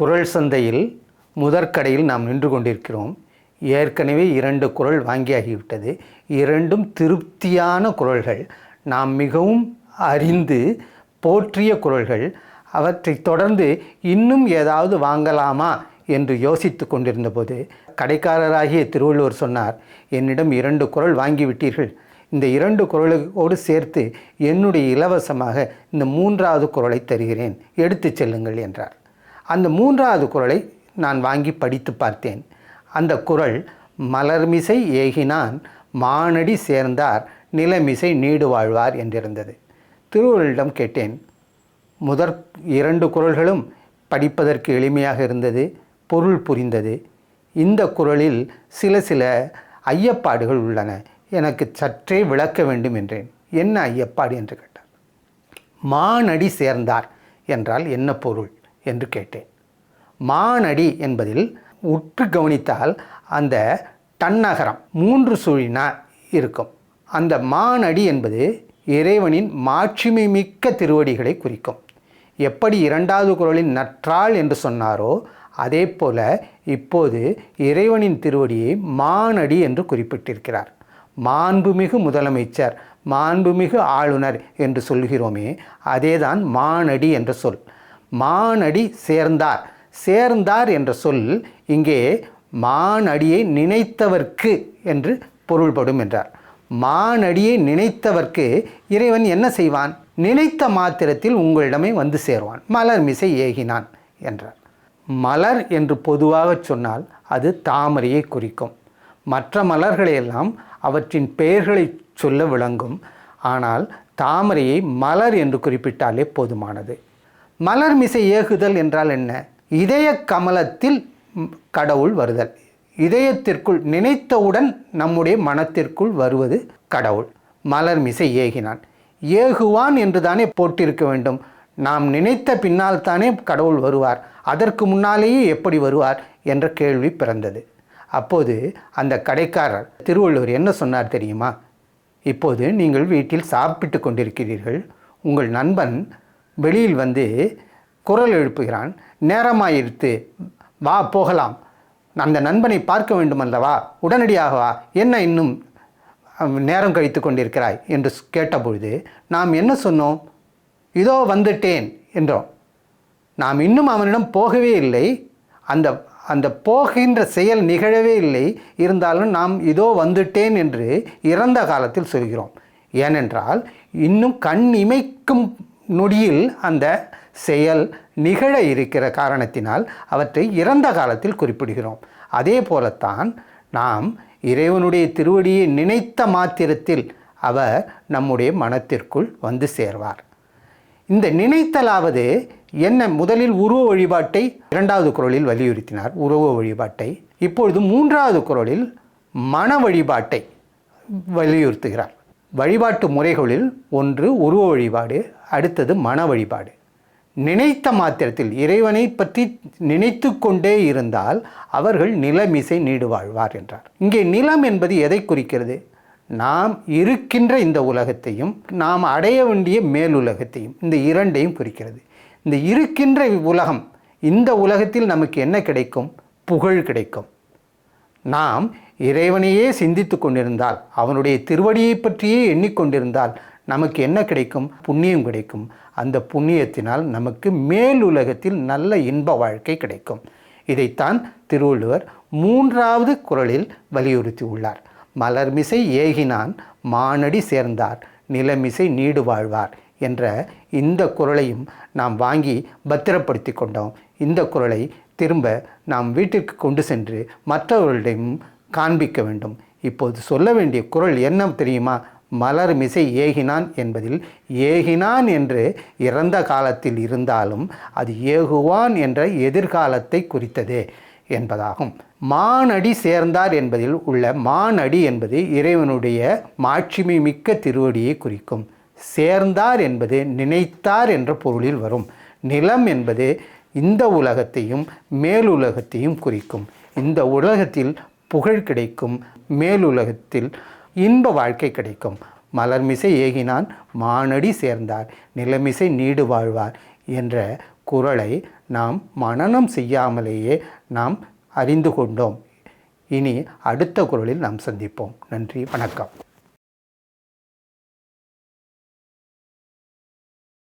குரல் சந்தையில் முதற்கடையில் நாம் நின்று கொண்டிருக்கிறோம். ஏற்கனவே இரண்டு குரல் வாங்கியாகிவிட்டது. இரண்டும் திருப்தியான குரல்கள். நாம் மிகவும் அறிந்து போற்றிய குரல்கள். அவற்றை தொடர்ந்து இன்னும் ஏதாவது வாங்கலாமா என்று யோசித்து கொண்டிருந்தபோது கடைக்காரராகிய திருவள்ளுவர் சொன்னார் என்னிடம் இரண்டு குரல் வாங்கிவிட்டீர்கள். இந்த இரண்டு குரலோடு சேர்த்து என்னுடைய இலவசமாக இந்த மூன்றாவது குரலை தருகிறேன். எடுத்துச் செல்லுங்கள் என்றார். அந்த மூன்றாவது குரலை நான் வாங்கி படித்து பார்த்தேன். அந்த குரல் மலர்மிசை ஏகினான் மானடி சேர்ந்தார் நிலமிசை நீடு வாழ்வார் என்றிருந்தது. திருவள்ளுவரிடம் கேட்டேன் முதற் இரண்டு குரல்களும் படிப்பதற்கு எளிமையாக இருந்தது பொருள் புரிந்தது. இந்த குரலில் சில சில ஐயப்பாடுகள் உள்ளன எனக்கு சற்றே விளக்க வேண்டும் என்றேன். என்ன ஐயப்பாடு? என்று கேட்டார். மானடி சேர்ந்தார் என்றால் என்ன பொருள்? என்று கேட்டேன். மானடி என்பதில் உற்று கவனித்தால் அந்த தன்னகரம் மூன்று சுழினா இருக்கும். அந்த மானடி என்பது இறைவனின் மாட்சிமை மிக்க திருவடிகளை குறிக்கும். எப்படி இரண்டாவது குரலின் நற்றாள் என்று சொன்னாரோ அதே போல இப்போது இறைவனின் திருவடியை மானடி என்று குறிப்பிட்டிருக்கிறார். மாண்புமிகு முதலமைச்சர் மாண்புமிகு ஆளுநர் என்று சொல்கிறோமே அதேதான் மானடி என்ற சொல். மானடி சேர்ந்தார். சேர்ந்தார் என்ற சொல் இங்கே மானடியை நினைத்தவர்க்கு என்று பொருள்படும் என்றார். மானடியை நினைத்தவர்க்கு இறைவன் என்ன செய்வான்? நினைத்த மாத்திரத்தில் உங்களிடமே வந்து சேருவான். மலர் மிசை ஏகினான் என்றார். மலர் என்று பொதுவாக சொன்னால் அது தாமரையை குறிக்கும். மற்ற மலர்களையெல்லாம் அவற்றின் பெயர்களை சொல்ல விளங்கும். ஆனால் தாமரையை மலர் என்று குறிப்பிட்டாலே போதுமானது. மலர் மிசை ஏகுதல் என்றால் என்ன? இதய கமலத்தில் கடவுள் வருதல். இதயத்திற்குள் நினைத்தவுடன் நம்முடைய மனத்திற்குள் வருவது கடவுள். மலர் மிசை ஏகினான். ஏகுவான் என்று தானே போட்டிருக்க வேண்டும். நாம் நினைத்த பின்னால் தானே கடவுள் வருவார். அதற்கு முன்னாலேயே எப்படி வருவார் என்ற கேள்வி பிறந்தது. அப்போது அந்த கடைக்காரர் திருவள்ளுவர் என்ன சொன்னார் தெரியுமா? இப்போது நீங்கள் வீட்டில் சாப்பிட்டு கொண்டிருக்கிறீர்கள். உங்கள் நண்பன் வெளியில் வந்து குரல் எழுப்புகிறான். நேரமாயிருத்து வா போகலாம். அந்த நண்பனை பார்க்க வேண்டுமல்லவா? உடனடியாக வா. என்ன இன்னும் நேரம் கழித்து கொண்டிருக்கிறாய்? என்று கேட்டபொழுது நாம் என்ன சொன்னோம்? இதோ வந்துட்டேன் என்றோம். நாம் இன்னும் அவனிடம் போகவே இல்லை. அந்த அந்த போகின்ற செயல் நிகழவே இல்லை. இருந்தாலும் நாம் இதோ வந்துட்டேன் என்று இறந்த காலத்தில் சொல்கிறோம். ஏனென்றால் இன்னும் கண் இமைக்கும் நொடியில் அந்த செயல் நிகழ இருக்கிற காரணத்தினால் அவற்றை இறந்த காலத்தில் குறிப்பிடுகிறோம். அதே போலத்தான் நாம் இறைவனுடைய திருவடியை நினைத்த மாத்திரத்தில் அவர் நம்முடைய மனத்திற்குள் வந்து சேர்வார். இந்த நினைத்தலாவது என்ன முதலில் உருவ வழிபாட்டை இரண்டாவது குரலில் வலியுறுத்தினார். உருவ வழிபாட்டை. இப்பொழுது மூன்றாவது குரலில் மன வழிபாட்டை வலியுறுத்துகிறார். வழிபாட்டு முறைகளில் ஒன்று உருவ வழிபாடு அடுத்தது மன வழிபாடு. நினைத்த மாத்திரத்தில் இறைவனை பற்றி நினைத்து கொண்டே இருந்தால் அவர்கள் நிலமிசை நீடு வாழ்வார் என்றார். இங்கே நிலம் என்பது எதை குறிக்கிறது? நாம் இருக்கின்ற இந்த உலகத்தையும் நாம் அடைய வேண்டிய மேலுலகத்தையும் இந்த இரண்டையும் குறிக்கிறது. இந்த இருக்கின்ற உலகம் இந்த உலகத்தில் நமக்கு என்ன கிடைக்கும்? புகழ் கிடைக்கும். நாம் இறைவனையே சிந்தித்து கொண்டிருந்தால் அவனுடைய திருவடியை பற்றியே எண்ணிக்கொண்டிருந்தால் நமக்கு என்ன கிடைக்கும்? புண்ணியம் கிடைக்கும். அந்த புண்ணியத்தினால் நமக்கு மேலுலகத்தில் நல்ல இன்ப வாழ்க்கை கிடைக்கும். இதைத்தான் திருவள்ளுவர் மூன்றாவது குரலில் வலியுறுத்தி உள்ளார். மலர்மிசை ஏகினான் மானடி சேர்ந்தார் நிலமிசை நீடு வாழ்வார் என்ற இந்த குரலையும் நாம் வாங்கி பத்திரப்படுத்தி கொண்டோம். இந்த குரலை திரும்ப நாம் வீட்டிற்கு கொண்டு சென்று மற்றவர்களிடம் காண்பிக்க வேண்டும். இப்போது சொல்ல வேண்டிய குரல் என்ன தெரியுமா? மலர் மிசை ஏகினான் என்பதில் ஏகினான் என்று இறந்த காலத்தில் இருந்தாலும் அது ஏகுவான் என்ற எதிர்காலத்தை குறித்தது என்பதாகும். மானடி சேர்ந்தார் என்பதில் உள்ள மானடி என்பது இறைவனுடைய மாட்சிமை மிக்க திருவடியை குறிக்கும். சேர்ந்தார் என்பது நினைத்தார் என்ற பொருளில் வரும். நிலம் என்பது இந்த உலகத்தையும் மேலுலகத்தையும் குறிக்கும். இந்த உலகத்தில் புகழ் கிடைக்கும். மேலுலகத்தில் இன்ப வாழ்க்கை கிடைக்கும். மலர்மிசை ஏகினான் மானடி சேர்ந்தார். நிலமிசை நீடு வாழ்வார் என்ற குறளை நாம் மனனம் செய்யாமலேயே நாம் அறிந்து கொண்டோம். இனி அடுத்த குரலில் நாம் சந்திப்போம். நன்றி வணக்கம்.